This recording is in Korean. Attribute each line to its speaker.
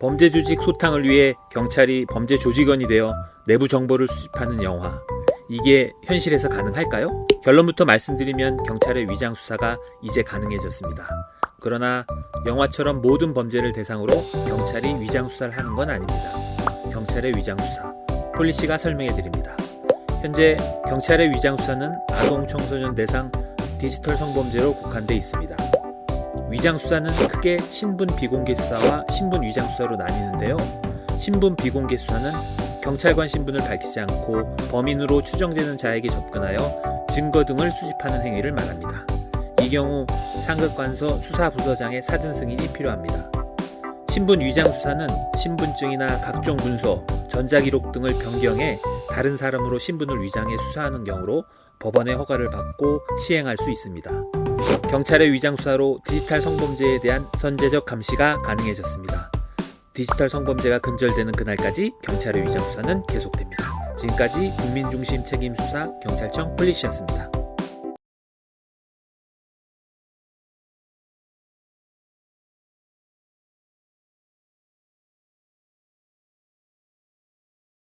Speaker 1: 범죄 조직 소탕을 위해 경찰이 범죄 조직원이 되어 내부 정보를 수집하는 영화. 이게 현실에서 가능할까요? 결론부터 말씀드리면 경찰의 위장 수사가 이제 가능해졌습니다. 그러나 영화처럼 모든 범죄를 대상으로 경찰이 위장 수사를 하는 건 아닙니다. 경찰의 위장 수사. 폴리시가 설명해 드립니다. 현재 경찰의 위장 수사는 아동 청소년 대상 디지털 성범죄로 국한돼 있습니다. 위장 수사는 크게 신분 비공개 수사와 신분 위장 수사로 나뉘는데요. 신분 비공개 수사는 경찰관 신분을 밝히지 않고 범인으로 추정되는 자에게 접근하여 증거 등을 수집하는 행위를 말합니다. 이 경우 상급관서 수사부서장의 사전 승인이 필요합니다. 신분 위장 수사는 신분증이나 각종 문서, 전자기록 등을 변경해 다른 사람으로 신분을 위장해 수사하는 경우로 법원의 허가를 받고 시행할 수 있습니다. 경찰의 위장 수사로 디지털 성범죄에 대한 선제적 감시가 가능해졌습니다. 디지털 성범죄가 근절되는 그날까지 경찰의 위장 수사는 계속됩니다. 지금까지 국민중심 책임 수사 경찰청 폴리시였습니다.